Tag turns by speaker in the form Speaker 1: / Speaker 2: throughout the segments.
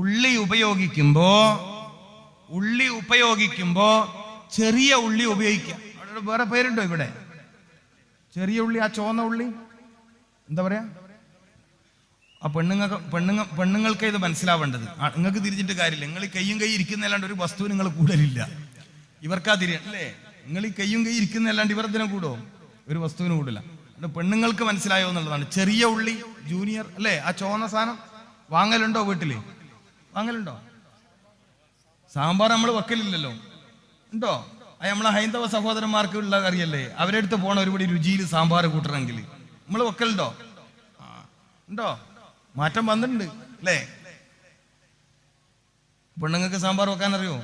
Speaker 1: ഉള്ളി ഉപയോഗിക്കുമ്പോ ഉള്ളി ഉപയോഗിക്കുമ്പോ ചെറിയ ഉള്ളി ഉപയോഗിക്കുക അവിടെ വേറെ പേരുണ്ടോ ഇവിടെ? ചെറിയ ഉള്ളി ആ ചുവന്ന ഉള്ളി? എന്താ പറയാ? ആ പെണ്ണുങ്ങൾക്ക് പെണ്ണുങ്ങ പെണ്ണുങ്ങൾക്ക് ഇത് മനസ്സിലാവേണ്ടത്. നിങ്ങൾക്ക് തിരിഞ്ഞിട്ട് കാര്യമില്ല. നിങ്ങൾ കയ്യും കൈ ഇരിക്കുന്നല്ലാണ്ട് ഒരു വസ്തു നിങ്ങൾ കൂടലില്ല. ഇവർക്കാ തിരി അല്ലേ? നിങ്ങൾ ഈ കയ്യും കൈ ഇരിക്കുന്നല്ലാണ്ട് ഇവർ ഇതിനെ കൂടോ? ഒരു വസ്തുവിന് കൂടില്ല. പെണ്ണുങ്ങൾക്ക് മനസ്സിലായോ എന്നുള്ളതാണ്. ചെറിയ ഉള്ളി ജൂനിയർ അല്ലേ? ആ ചോന്ന സാധനം വാങ്ങലുണ്ടോ വീട്ടിൽ? വാങ്ങലുണ്ടോ സാമ്പാർ നമ്മൾ വെക്കലില്ലല്ലോ. ഉണ്ടോ? അത് നമ്മളെ ഹൈന്ദവ സഹോദരന്മാർക്ക് ഉള്ള കറിയല്ലേ? അവരെ അടുത്ത് പോണ ഒരുപടി രുചിയിൽ സാമ്പാർ കൂട്ടണമെങ്കിൽ. നമ്മൾ വെക്കലുണ്ടോ? ഉണ്ടോ? മാറ്റം വന്നിട്ടുണ്ട് അല്ലേ? പെണ്ണുങ്ങൾക്ക് സാമ്പാർ വെക്കാൻ അറിയോ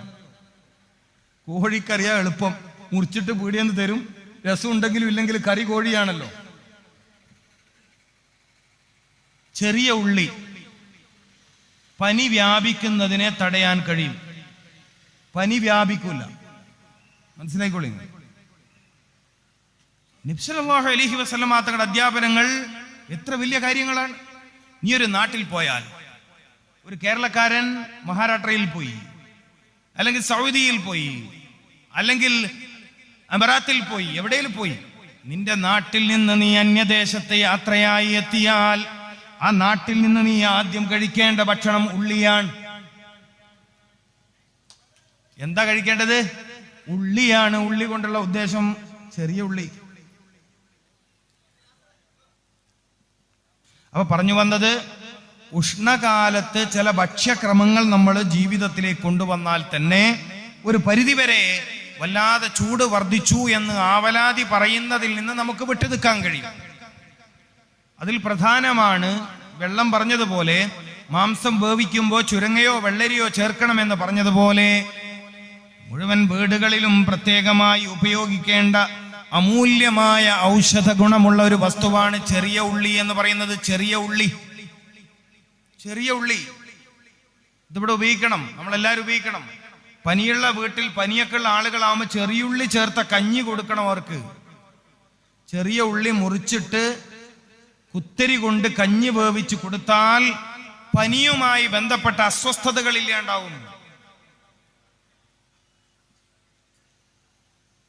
Speaker 1: കോഴിക്കറിയാ എളുപ്പം. മുറിച്ചിട്ട് പീടിയെന്ന് തരും. രസം ഉണ്ടെങ്കിലും ഇല്ലെങ്കിൽ കറി കോഴിയാണല്ലോ. ചെറിയ ഉള്ളി. പനി വ്യാപിക്കുന്നതിനെ തടയാൻ കഴിയും. പനി വ്യാപിക്കൂല. മനസ്സിലായിക്കോളി? നിബ്സലാഹു അലഹി വസ്ലം തങ്ങളുടെ അധ്യാപനങ്ങൾ എത്ര വലിയ കാര്യങ്ങളാണ്. നീ ഒരു നാട്ടിൽ പോയാൽ ഒരു കേരളക്കാരൻ മഹാരാഷ്ട്രയിൽ പോയി അല്ലെങ്കിൽ സൗദിയിൽ പോയി അല്ലെങ്കിൽ അമറാത്തിൽ പോയി എവിടെയും പോയി നിന്റെ നാട്ടിൽ നിന്ന് നീ അന്യദേശത്തെ യാത്രയായി എത്തിയാൽ ആ നാട്ടിൽ നിന്ന് നീ ആദ്യം കഴിക്കേണ്ട ഭക്ഷണം ഉള്ളിയാണ്. എന്താ കഴിക്കേണ്ടത്? ഉള്ളിയാണ്. ഉള്ളി കൊണ്ടുള്ള ഉദ്ദേശം ചെറിയ ഉള്ളി. അപ്പൊ പറഞ്ഞു വന്നത് ഉഷ്ണകാലത്ത് ചില ഭക്ഷ്യക്രമങ്ങൾ നമ്മൾ ജീവിതത്തിലേക്ക് കൊണ്ടുവന്നാൽ തന്നെ ഒരു പരിധിവരെ വല്ലാതെ ചൂട് വർദ്ധിച്ചു എന്ന് ആവലാതി പറയുന്നതിൽ നിന്ന് നമുക്ക് വിട്ടു നിൽക്കാൻ കഴിയും. അതിൽ പ്രധാനമാണ് വെള്ളം പറഞ്ഞതുപോലെ മാംസം വേവിക്കുമ്പോൾ ചുരങ്ങയോ വെള്ളരിയോ ചേർക്കണമെന്ന് പറഞ്ഞതുപോലെ മുഴുവൻ വീടുകളിലും പ്രത്യേകമായി ഉപയോഗിക്കേണ്ട അമൂല്യമായ ഔഷധ ഗുണമുള്ള ഒരു വസ്തുവാണ് ചെറിയ ഉള്ളി എന്ന് പറയുന്നത് ചെറിയ ഉള്ളി. ചെറിയ ഉള്ളി. ഇതിവിടെ ഉപയോഗിക്കണം. നമ്മളെല്ലാവരും ഉപയോഗിക്കണം. പനിയുള്ള വീട്ടിൽ പനിയൊക്കെ ഉള്ള ചെറിയ ഉള്ളി ചേർത്ത കഞ്ഞി കൊടുക്കണം അവർക്ക്. ചെറിയ ഉള്ളി മുറിച്ചിട്ട് കുത്തരി കൊണ്ട് കഞ്ഞി വേവിച്ച് കൊടുത്താൽ പനിയുമായി ബന്ധപ്പെട്ട അസ്വസ്ഥതകൾ ഇല്ലാണ്ടാവും.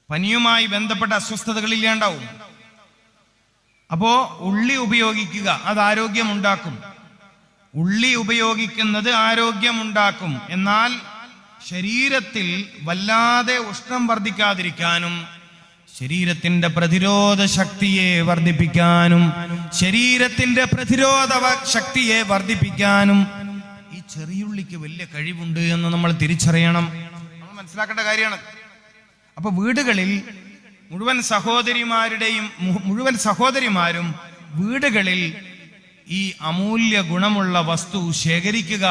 Speaker 1: പനിയുമായി ബന്ധപ്പെട്ട അസ്വസ്ഥതകൾ ഇല്ലാണ്ടാവും. അപ്പോ ഉള്ളി ഉപയോഗിക്കുക അത് ആരോഗ്യമുണ്ടാക്കും. ഉള്ളി ഉപയോഗിക്കുന്നത് ആരോഗ്യമുണ്ടാക്കും. എന്നാൽ ശരീരത്തിൽ വല്ലാതെ ഉഷ്ണം വർദ്ധിക്കാതിരിക്കാനും ശരീരത്തിന്റെ പ്രതിരോധ ശക്തിയെ വർദ്ധിപ്പിക്കാനും ശരീരത്തിന്റെ പ്രതിരോധ ശക്തിയെ വർദ്ധിപ്പിക്കാനും ഈ ചെറിയുള്ളിക്ക് വലിയ കഴിവുണ്ട് എന്ന് നമ്മൾ തിരിച്ചറിയണം. നമ്മൾ മനസ്സിലാക്കേണ്ട കാര്യമാണ്. അപ്പൊ വീടുകളിൽ മുഴുവൻ സഹോദരിമാരുടെയും മുഴുവൻ സഹോദരിമാരും വീടുകളിൽ ഈ അമൂല്യ ഗുണമുള്ള വസ്തു ശേഖരിക്കുക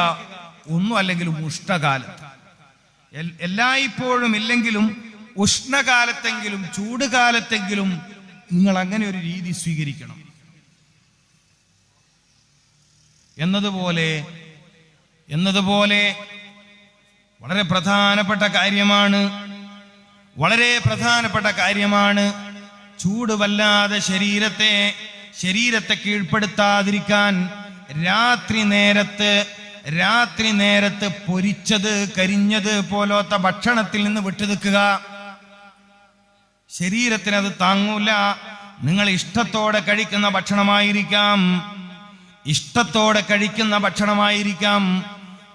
Speaker 1: ഒന്നും അല്ലെങ്കിൽ ഉഷ്ടകാലത്ത്. എല്ലായ്പ്പോഴും ഇല്ലെങ്കിലും ഉഷ്ണകാലത്തെങ്കിലും ചൂടുകാലത്തെങ്കിലും നിങ്ങൾ അങ്ങനെ ഒരു രീതി സ്വീകരിക്കണം. എന്നതുപോലെ എന്നതുപോലെ വളരെ പ്രധാനപ്പെട്ട കാര്യമാണ് വളരെ പ്രധാനപ്പെട്ട കാര്യമാണ് ചൂട് വല്ലാതെ ശരീരത്തെ ശരീരത്തെ കീഴ്പ്പെടുത്താതിരിക്കാൻ രാത്രി നേരത്ത് രാത്രി നേരത്ത് പൊരിച്ചത് കരിഞ്ഞത് പോലത്തെ ഭക്ഷണത്തിൽ നിന്ന് വിട്ടു നിൽക്കുക ശരീരത്തിന് അത് താങ്ങൂല. നിങ്ങൾ ഇഷ്ടത്തോടെ കഴിക്കുന്ന ഭക്ഷണമായിരിക്കാം. ഇഷ്ടത്തോടെ കഴിക്കുന്ന ഭക്ഷണമായിരിക്കാം.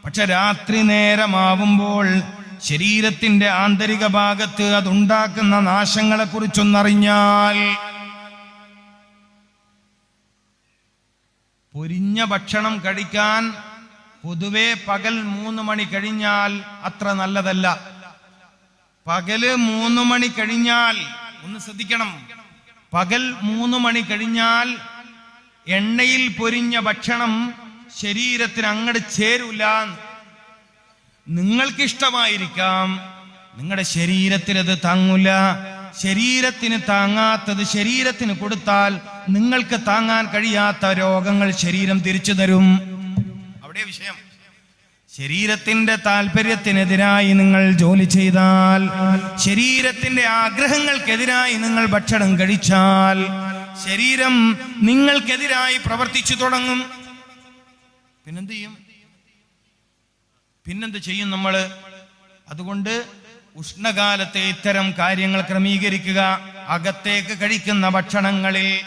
Speaker 1: പക്ഷെ രാത്രി നേരമാവുമ്പോൾ ശരീരത്തിന്റെ ആന്തരിക ഭാഗത്ത് അതുണ്ടാക്കുന്ന നാശങ്ങളെ കുറിച്ചൊന്നറിഞ്ഞാൽ പൊരിഞ്ഞ ഭക്ഷണം കഴിക്കാൻ പൊതുവെ പകൽ മൂന്ന് മണി കഴിഞ്ഞാൽ അത്ര നല്ലതല്ല. പകൽ മൂന്ന് മണി കഴിഞ്ഞാൽ ഒന്ന് ശ്രദ്ധിക്കണം. പകൽ മൂന്ന് മണി കഴിഞ്ഞാൽ എണ്ണയിൽ പൊരിഞ്ഞ ഭക്ഷണം ശരീരത്തിന് അങ്ങോട്ട് ചേരൂല. നിങ്ങൾക്ക് ഇഷ്ടമായിരിക്കാം നിങ്ങളുടെ ശരീരത്തിൽ അത് താങ്ങൂല. ശരീരത്തിന് താങ്ങാത്തത് ശരീരത്തിന് കൊടുത്താൽ നിങ്ങൾക്ക് താങ്ങാൻ കഴിയാത്ത രോഗങ്ങൾ ശരീരം തിരിച്ചു തരും. അവിടെ വിഷയം. ശരീരത്തിന്റെ താല്പര്യത്തിനെതിരായി നിങ്ങൾ ജോലി ചെയ്താൽ ശരീരത്തിന്റെ ആഗ്രഹങ്ങൾക്കെതിരായി നിങ്ങൾ ഭക്ഷണം കഴിച്ചാൽ ശരീരം നിങ്ങൾക്കെതിരായി പ്രവർത്തിച്ചു തുടങ്ങും. പിന്നെന്ത് ചെയ്യും പിന്നെന്ത് ചെയ്യും നമ്മൾ അതുകൊണ്ട് ഉഷ്ണകാലത്തെ ഇത്തരം കാര്യങ്ങൾ ക്രമീകരിക്കുക. അകത്തേക്ക് കഴിക്കുന്ന ഭക്ഷണങ്ങളിൽ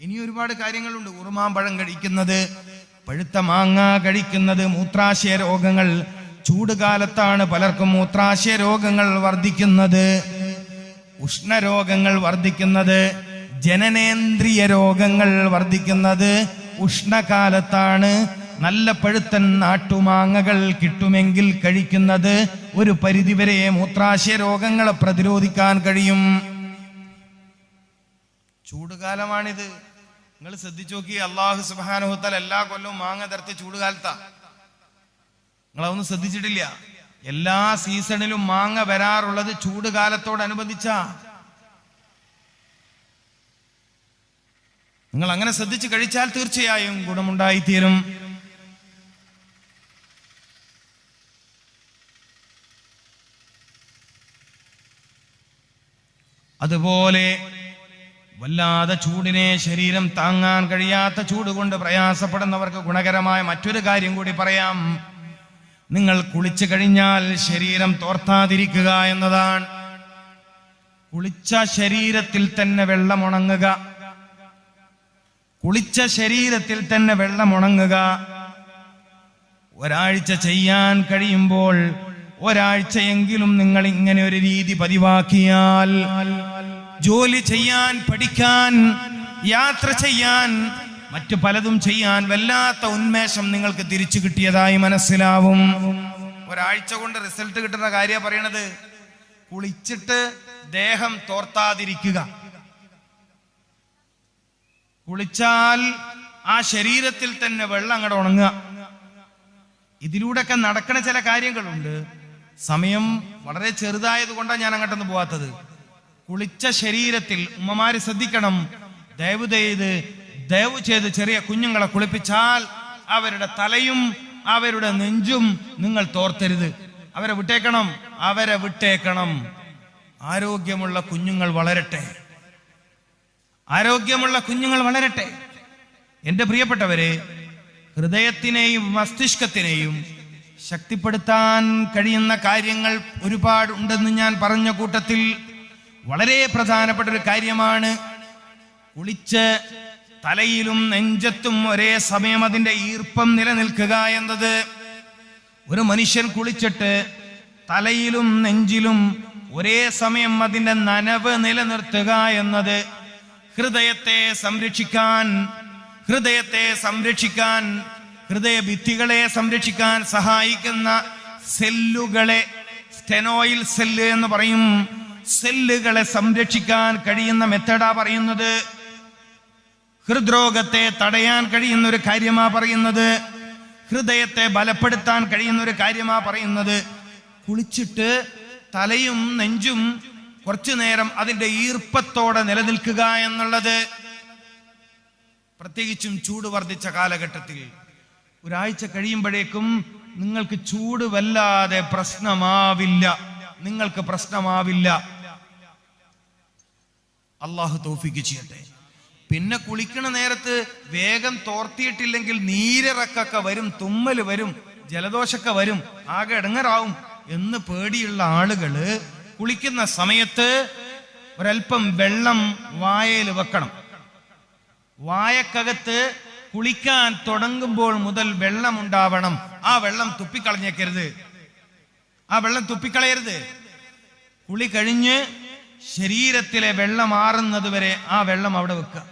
Speaker 1: ഇനി ഒരുപാട് കാര്യങ്ങളുണ്ട്. ഉറുമാമ്പഴം കഴിക്കുന്നത് പഴുത്ത മാങ്ങ കഴിക്കുന്നത് മൂത്രാശയ രോഗങ്ങൾ ചൂടുകാലത്താണ് പലർക്കും മൂത്രാശയ രോഗങ്ങൾ വർദ്ധിക്കുന്നത്. ഉഷ്ണരോഗങ്ങൾ വർദ്ധിക്കുന്നത് ജനനേന്ദ്രിയ രോഗങ്ങൾ വർദ്ധിക്കുന്നത് ഉഷ്ണകാലത്താണ്. നല്ല പഴുത്തൻ നാട്ടുമാങ്ങകൾ കിട്ടുമെങ്കിൽ കഴിക്കുന്നത് ഒരു പരിധിവരെ മൂത്രാശയ രോഗങ്ങളെ പ്രതിരോധിക്കാൻ കഴിയും. ചൂടുകാലമാണിത്. നിങ്ങൾ ശ്രദ്ധിച്ചു നോക്കി അള്ളാഹു സുബാനുഹത്തൽ എല്ലാ കൊല്ലവും മാങ്ങ തരത്തി ചൂടുകാലത്താ. നിങ്ങളതൊന്നും ശ്രദ്ധിച്ചിട്ടില്ല. എല്ലാ സീസണിലും മാങ്ങ വരാറുള്ളത് ചൂടുകാലത്തോടനുബന്ധിച്ചാ. നിങ്ങൾ അങ്ങനെ ശ്രദ്ധിച്ച് കഴിച്ചാൽ തീർച്ചയായും ഗുണമുണ്ടായിത്തീരും. അതുപോലെ വല്ലാതെ ചൂടിനെ ശരീരം താങ്ങാൻ കഴിയാത്ത ചൂട് കൊണ്ട് പ്രയാസപ്പെടുന്നവർക്ക് ഗുണകരമായ മറ്റൊരു കാര്യം കൂടി പറയാം. നിങ്ങൾ കുളിച്ചു കഴിഞ്ഞാൽ ശരീരം തോർത്താതിരിക്കുക എന്നതാണ്. കുളിച്ച ശരീരത്തിൽ തന്നെ വെള്ളം ഉണങ്ങുക. കുളിച്ച ശരീരത്തിൽ തന്നെ വെള്ളം ഉണങ്ങുക. ഒരാഴ്ച ചെയ്യാൻ കഴിയുമ്പോൾ ഒരാഴ്ചയെങ്കിലും നിങ്ങൾ ഇങ്ങനെ ഒരു രീതി പതിവാക്കിയാൽ ജോലി ചെയ്യാൻ പഠിക്കാൻ യാത്ര ചെയ്യാൻ മറ്റു പലതും ചെയ്യാൻ വല്ലാത്ത ഉന്മേഷം നിങ്ങൾക്ക് തിരിച്ചു കിട്ടിയതായി മനസ്സിലാവും. ഒരാഴ്ച കൊണ്ട് റിസൾട്ട് കിട്ടുന്ന കാര്യ പറയണത്. കുളിച്ചിട്ട് ദേഹം തോർത്താതിരിക്കുക. കുളിച്ചാൽ ആ ശരീരത്തിൽ തന്നെ വെള്ളം അങ്ങോട്ട് ഉണങ്ങുക. ഇതിലൂടെയൊക്കെ നടക്കുന്ന ചില കാര്യങ്ങളുണ്ട്. സമയം വളരെ ചെറുതായത് കൊണ്ടാണ് ഞാൻ അങ്ങോട്ടൊന്നും പോവാത്തത്. കുളിച്ച ശരീരത്തിൽ ഉമ്മമാര് ശ്രദ്ധിക്കണം. ദയവ് ചെയ്ത് ദയവ് ചെയ്ത് ചെറിയ കുഞ്ഞുങ്ങളെ കുളിപ്പിച്ചാൽ അവരുടെ തലയും അവരുടെ നെഞ്ചും നിങ്ങൾ തോർത്തരുത്. അവരെ വിട്ടേക്കണം അവരെ വിട്ടേക്കണം. ആരോഗ്യമുള്ള കുഞ്ഞുങ്ങൾ വളരട്ടെ. ആരോഗ്യമുള്ള കുഞ്ഞുങ്ങൾ വളരട്ടെ. എന്റെ പ്രിയപ്പെട്ടവരെ ഹൃദയത്തിനെയും മസ്തിഷ്കത്തിനെയും ശക്തിപ്പെടുത്താൻ കഴിയുന്ന കാര്യങ്ങൾ ഒരുപാട് ഉണ്ടെന്ന് ഞാൻ പറഞ്ഞ കൂട്ടത്തിൽ വളരെ പ്രധാനപ്പെട്ട ഒരു കാര്യമാണ്. കുളിച്ച് തലയിലും നെഞ്ചത്തും ഒരേ സമയം അതിന്റെ ഈർപ്പം നിലനിൽക്കുക എന്നത്. ഒരു മനുഷ്യൻ കുളിച്ചിട്ട് തലയിലും നെഞ്ചിലും ഒരേ സമയം അതിന്റെ നനവ് നിലനിർത്തുക എന്നത് ഹൃദയത്തെ സംരക്ഷിക്കാൻ ഹൃദയത്തെ സംരക്ഷിക്കാൻ ഹൃദയഭിത്തികളെ സംരക്ഷിക്കാൻ സഹായിക്കുന്ന സെല്ലുകളെ സ്റ്റെനോയിൽ സെല്ല് എന്ന് പറയും. സെല്ലുകളെ സംരക്ഷിക്കാൻ കഴിയുന്ന മെത്തേഡാ പറയുന്നത്? ഹൃദ്രോഗത്തെ തടയാൻ കഴിയുന്ന ഒരു കാര്യമാ പറയുന്നത്. ഹൃദയത്തെ ബലപ്പെടുത്താൻ കഴിയുന്ന ഒരു കാര്യമാ പറയുന്നത്. കുളിച്ചിട്ട് തലയും നെഞ്ചും കുറച്ചു നേരം അതിന്റെ ഈർപ്പത്തോടെ നിലനിൽക്കുക എന്നുള്ളത് പ്രത്യേകിച്ചും ചൂട് വർദ്ധിച്ച കാലഘട്ടത്തിൽ. ഒരാഴ്ച കഴിയുമ്പോഴേക്കും നിങ്ങൾക്ക് ചൂട് വല്ലാതെ പ്രശ്നമാവില്ല. നിങ്ങൾക്ക് പ്രശ്നമാവില്ല. അള്ളാഹു തോഫിക്ക് ചെയ്യട്ടെ. പിന്നെ കുളിക്കണ നേരത്ത് വേഗം തോർത്തിയിട്ടില്ലെങ്കിൽ നീരിറക്കൊക്കെ വരും തുമ്മൽ വരും ജലദോഷമൊക്കെ വരും ആകെ ഇടങ്ങറാവും എന്ന് പേടിയുള്ള ആളുകൾ കുളിക്കുന്ന സമയത്ത് ഒരൽപ്പം വെള്ളം വായയിൽ വെക്കണം. വായക്കകത്ത് കുളിക്കാൻ തുടങ്ങുമ്പോൾ മുതൽ വെള്ളം ഉണ്ടാവണം ആ വെള്ളം തുപ്പിക്കളഞ്ഞേക്കരുത്. ആ വെള്ളം തുപ്പിക്കളയരുത്. കുളി കഴിഞ്ഞ് ശരീരത്തിലെ വെള്ളം ആറുന്നത് വരെ ആ വെള്ളം അവിടെ വെക്കുക.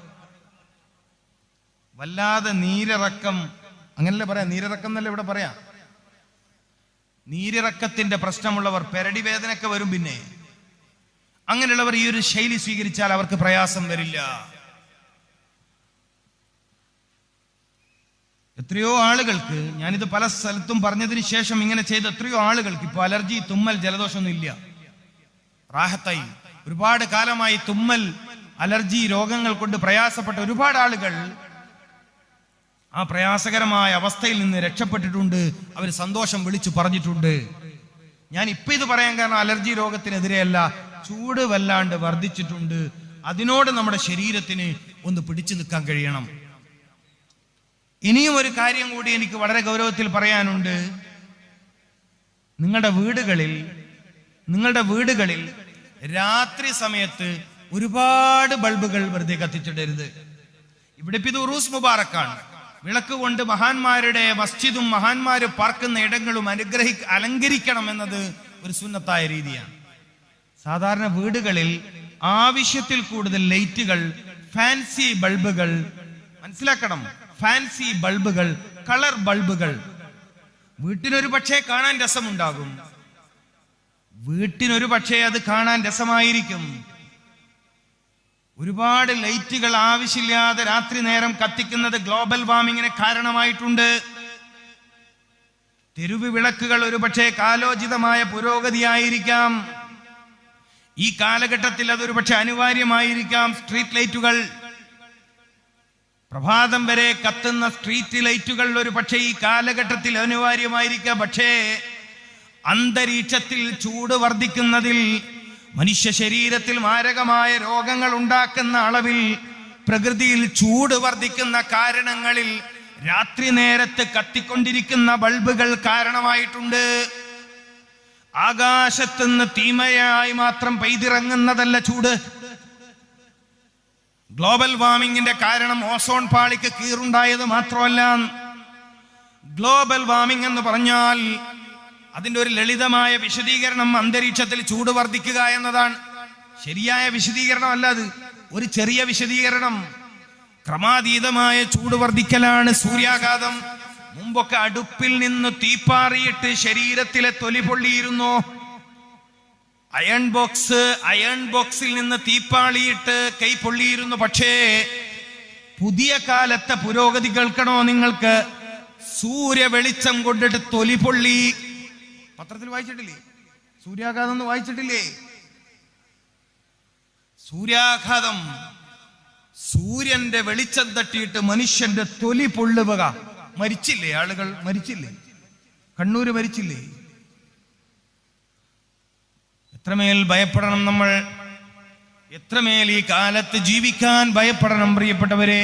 Speaker 1: വല്ലാതെ നീരിറക്കം അങ്ങനല്ലേ പറയാം? നീരിറക്കം എന്നല്ലേ ഇവിടെ പറയാം? നീരിറക്കത്തിന്റെ പ്രശ്നമുള്ളവർ പെരടി വേദനയൊക്കെ വരും പിന്നെ. അങ്ങനെയുള്ളവർ ഈ ഒരു ശൈലി സ്വീകരിച്ചാൽ അവർക്ക് പ്രയാസം വരില്ല. എത്രയോ ആളുകൾക്ക് ഞാനിത് പല സ്ഥലത്തും പറഞ്ഞതിന് ശേഷം ഇങ്ങനെ ചെയ്ത എത്രയോ ആളുകൾക്ക് ഇപ്പൊ അലർജി തുമ്മൽ ജലദോഷമൊന്നും ഇല്ല. റാഹത്തായി. ഒരുപാട് കാലമായി തുമ്മൽ അലർജി രോഗങ്ങൾ കൊണ്ട് പ്രയാസപ്പെട്ട ഒരുപാട് ആളുകൾ ആ പ്രയാസകരമായ അവസ്ഥയിൽ നിന്ന് രക്ഷപ്പെട്ടിട്ടുണ്ട്. അവർ സന്തോഷം വിളിച്ചു പറഞ്ഞിട്ടുണ്ട്. ഞാൻ ഇപ്പൊ ഇത് പറയാൻ കാരണം അലർജി രോഗത്തിനെതിരെയല്ല ചൂട് വല്ലാണ്ട് വർദ്ധിച്ചിട്ടുണ്ട്. അതിനോട് നമ്മുടെ ശരീരത്തിന് ഒന്ന് പിടിച്ചു നിൽക്കാൻ കഴിയണം. ഇനിയും ഒരു കാര്യം കൂടി എനിക്ക് വളരെ ഗൗരവത്തിൽ പറയാനുണ്ട്. നിങ്ങളുടെ വീടുകളിൽ നിങ്ങളുടെ വീടുകളിൽ രാത്രി സമയത്ത് ഒരുപാട് ബൾബുകൾ വെറുതെ കത്തിച്ചിടരുത്. ഇവിടെ ഇത് ഉറൂസ് മുബാറക്കാണ്. വിളക്ക് കൊണ്ട് മഹാന്മാരുടെ മസ്ജിദും മഹാന്മാര് പാർക്കുന്ന ഇടങ്ങളും അനുഗ്രഹി അലങ്കരിക്കണം എന്നത് ഒരു സുന്നത്തായ രീതിയാണ്. സാധാരണ വീടുകളിൽ ആവശ്യത്തിൽ കൂടുതൽ ലൈറ്റുകൾ ഫാൻസി ബൾബുകൾ മനസ്സിലാക്കണം ഫാൻസി ബൾബുകൾ കളർ ബൾബുകൾ. വീട്ടിനൊരു പക്ഷേ കാണാൻ രസമുണ്ടാകും. വീട്ടിനൊരു പക്ഷേ അത് കാണാൻ രസമായിരിക്കും. ഒരുപാട് ലൈറ്റുകൾ ആവശ്യമില്ലാതെ രാത്രി നേരം കത്തിക്കുന്നത് ഗ്ലോബൽ വാർമിങ്ങിന് കാരണമായിട്ടുണ്ട്. തെരുവ് വിളക്കുകൾ ഒരു പക്ഷേ കാലോചിതമായ പുരോഗതിയായിരിക്കാം. ഈ കാലഘട്ടത്തിൽ അതൊരു പക്ഷെ അനിവാര്യമായിരിക്കാം. സ്ട്രീറ്റ് ലൈറ്റുകൾ. പ്രഭാതം വരെ കത്തുന്ന സ്ട്രീറ്റ് ലൈറ്റുകൾ ഒരു പക്ഷേ ഈ കാലഘട്ടത്തിൽ അനിവാര്യമായിരിക്കാം. പക്ഷേ അന്തരീക്ഷത്തിൽ ചൂട് വർദ്ധിക്കുന്നതിൽ മനുഷ്യ ശരീരത്തിൽ മാരകമായ രോഗങ്ങൾ ഉണ്ടാക്കുന്ന അളവിൽ പ്രകൃതിയിൽ ചൂട് വർദ്ധിക്കുന്ന കാരണങ്ങളിൽ രാത്രി നേരത്ത് കത്തിക്കൊണ്ടിരിക്കുന്ന ബൾബുകൾ കാരണമായിട്ടുണ്ട്. ആകാശത്തുനിന്ന് തീമയായി മാത്രം പെയ്തിറങ്ങുന്നതല്ല ചൂട്. ഗ്ലോബൽ വാർമിംഗിന്റെ കാരണം ഓസോൺ പാളിക്ക് കീറുണ്ടായത് മാത്രമല്ല ഗ്ലോബൽ വാർമിംഗ് എന്ന് പറഞ്ഞാൽ അതിന്റെ ഒരു ലളിതമായ വിശദീകരണം അന്തരീക്ഷത്തിൽ ചൂട് വർദ്ധിക്കുക എന്നതാണ്. ശരിയായ വിശദീകരണം അല്ല അത്. ഒരു ചെറിയ വിശദീകരണം. ക്രമാതീതമായ ചൂട് വർദ്ധിക്കലാണ് സൂര്യാഘാതം. മുമ്പൊക്കെ അടുപ്പിൽ നിന്ന് തീപ്പാറിയിട്ട് ശരീരത്തിലെ തൊലി പൊള്ളിയിരുന്നു? അയൺ ബോക്സ് അയൺ ബോക്സിൽ നിന്ന് തീപ്പാളിയിട്ട് കൈ പൊള്ളിയിരുന്നു. പക്ഷേ പുതിയ കാലത്തെ പുരോഗതി കേൾക്കണോ നിങ്ങൾക്ക്? സൂര്യ വെളിച്ചം കൊണ്ടിട്ട് തൊലി പൊള്ളി. പത്രത്തിൽ വായിച്ചിട്ടില്ലേ? സൂര്യാഘാതം എന്ന് വായിച്ചിട്ടില്ലേ? സൂര്യാഘാതം സൂര്യന്റെ വെളിച്ചം തട്ടിയിട്ട് മനുഷ്യന്റെ തൊലി പൊള്ളുക. മരിച്ചില്ലേ ആളുകൾ? മരിച്ചില്ലേ? കണ്ണൂര് മരിച്ചില്ലേ? എത്രമേൽ ഭയപ്പെടണം നമ്മൾ? എത്രമേൽ ഈ കാലത്ത് ജീവിക്കാൻ ഭയപ്പെടണം പ്രിയപ്പെട്ടവരെ?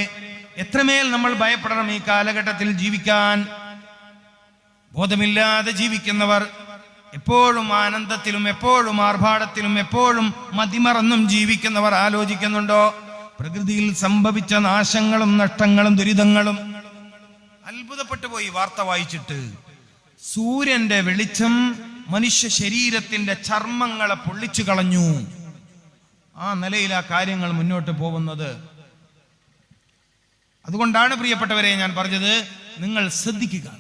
Speaker 1: എത്രമേൽ നമ്മൾ ഭയപ്പെടണം ഈ കാലഘട്ടത്തിൽ ജീവിക്കാൻ? ബോധമില്ലാതെ ജീവിക്കുന്നവർ എപ്പോഴും ആനന്ദത്തിലും എപ്പോഴും ആർഭാടത്തിലും എപ്പോഴും മതിമറന്നും ജീവിക്കുന്നവർ ആലോചിക്കുന്നുണ്ടോ? പ്രകൃതിയിൽ സംഭവിച്ച നാശങ്ങളും നഷ്ടങ്ങളും ദുരിതങ്ങളും. അത്ഭുതപ്പെട്ടു പോയി വാർത്ത വായിച്ചിട്ട്. സൂര്യന്റെ വെളിച്ചം മനുഷ്യ ശരീരത്തിന്റെ ചർമ്മങ്ങളെ പൊള്ളിച്ചു കളഞ്ഞു. ആ നിലയിൽ ആ കാര്യങ്ങൾ മുന്നോട്ട് പോകുന്നത്. അതുകൊണ്ടാണ് പ്രിയപ്പെട്ടവരെ ഞാൻ പറഞ്ഞത് നിങ്ങൾ ശ്രദ്ധിക്കുക.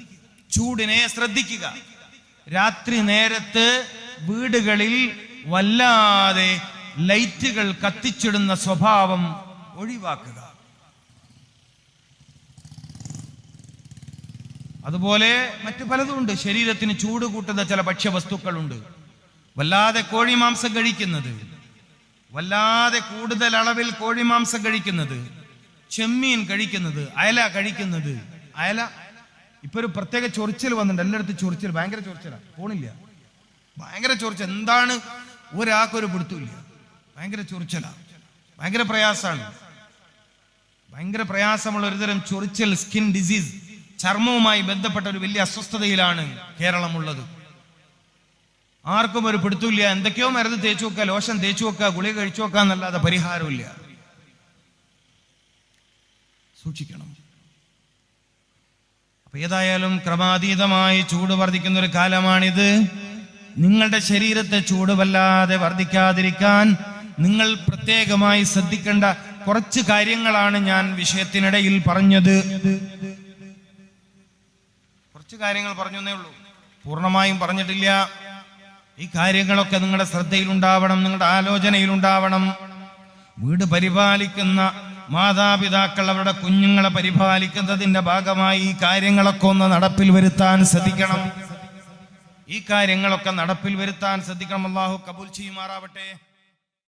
Speaker 1: ചൂടിനെ ശ്രദ്ധിക്കുക. രാത്രി നേരത്ത് വീടുകളിൽ വല്ലാതെ ലൈറ്റുകൾ കത്തിച്ചിടുന്ന സ്വഭാവം ഒഴിവാക്കുക. അതുപോലെ മറ്റു പലതുമുണ്ട് ശരീരത്തിന് ചൂട് കൂട്ടുന്ന ചില ഭക്ഷ്യവസ്തുക്കളുണ്ട്. വല്ലാതെ കോഴിമാംസം കഴിക്കുന്നത്. വല്ലാതെ കൂടുതൽ അളവിൽ കോഴിമാംസം കഴിക്കുന്നത്. ചെമ്മീൻ കഴിക്കുന്നത്. അയല കഴിക്കുന്നത്. അയല ഇപ്പൊ ഒരു പ്രത്യേക ചൊറിച്ചിൽ വന്നിട്ടുണ്ട്. എല്ലായിടത്തും ചൊറിച്ചിൽ ഭയങ്കര ചൊറിച്ചിലാണ് പോണില്ല ഭയങ്കര ചൊറിച്ചൽ എന്താണ്? ഒരാൾക്കൊരു പിടുത്തില്ല ഭയങ്കര ചൊറിച്ചിലാണ് ഭയങ്കര പ്രയാസമാണ് ഭയങ്കര പ്രയാസമുള്ള ഒരുതരം ചൊറിച്ചൽ സ്കിൻ ഡിസീസ് ചർമ്മവുമായി ബന്ധപ്പെട്ട ഒരു വലിയ അസ്വസ്ഥതയിലാണ് കേരളമുള്ളത്. ആർക്കും ഒരു പിടുത്തില്ല എന്തൊക്കെയോ മരുന്ന് തേച്ചു വെക്കുക ലോഷൻ തേച്ചു വെക്കുക ഗുളിക കഴിച്ചു വെക്കുക എന്നല്ലാതെ പരിഹാരമില്ല സൂക്ഷിക്കണം. ഏതായാലും ക്രമാതീതമായി ചൂട് വർദ്ധിക്കുന്ന ഒരു കാലമാണിത്. നിങ്ങളുടെ ശരീരത്തെ ചൂട് വല്ലാതെ വർദ്ധിക്കാതിരിക്കാൻ നിങ്ങൾ പ്രത്യേകമായി ശ്രദ്ധിക്കേണ്ട കുറച്ച് കാര്യങ്ങളാണ് ഞാൻ വിഷയത്തിനിടയിൽ പറഞ്ഞത്. കുറച്ച് കാര്യങ്ങൾ പറഞ്ഞു ഉള്ളൂ. പൂർണമായും പറഞ്ഞിട്ടില്ല. ഈ കാര്യങ്ങളൊക്കെ നിങ്ങളുടെ ശ്രദ്ധയിലുണ്ടാവണം നിങ്ങളുടെ ആലോചനയിലുണ്ടാവണം. വീട് പരിപാലിക്കുന്ന മാതാപിതാക്കൾ അവരുടെ കുഞ്ഞുങ്ങളെ പരിപാലിക്കുന്നതിന്റെ ഭാഗമായി ഈ കാര്യങ്ങളൊക്കെ ഒന്ന് നടപ്പിൽ വരുത്താൻ ശ്രദ്ധിക്കണം. ഈ കാര്യങ്ങളൊക്കെ നടപ്പിൽ വരുത്താൻ ശ്രദ്ധിക്കണം. അള്ളാഹു കബൂൽ ചെയ്യുമാറാവട്ടെ.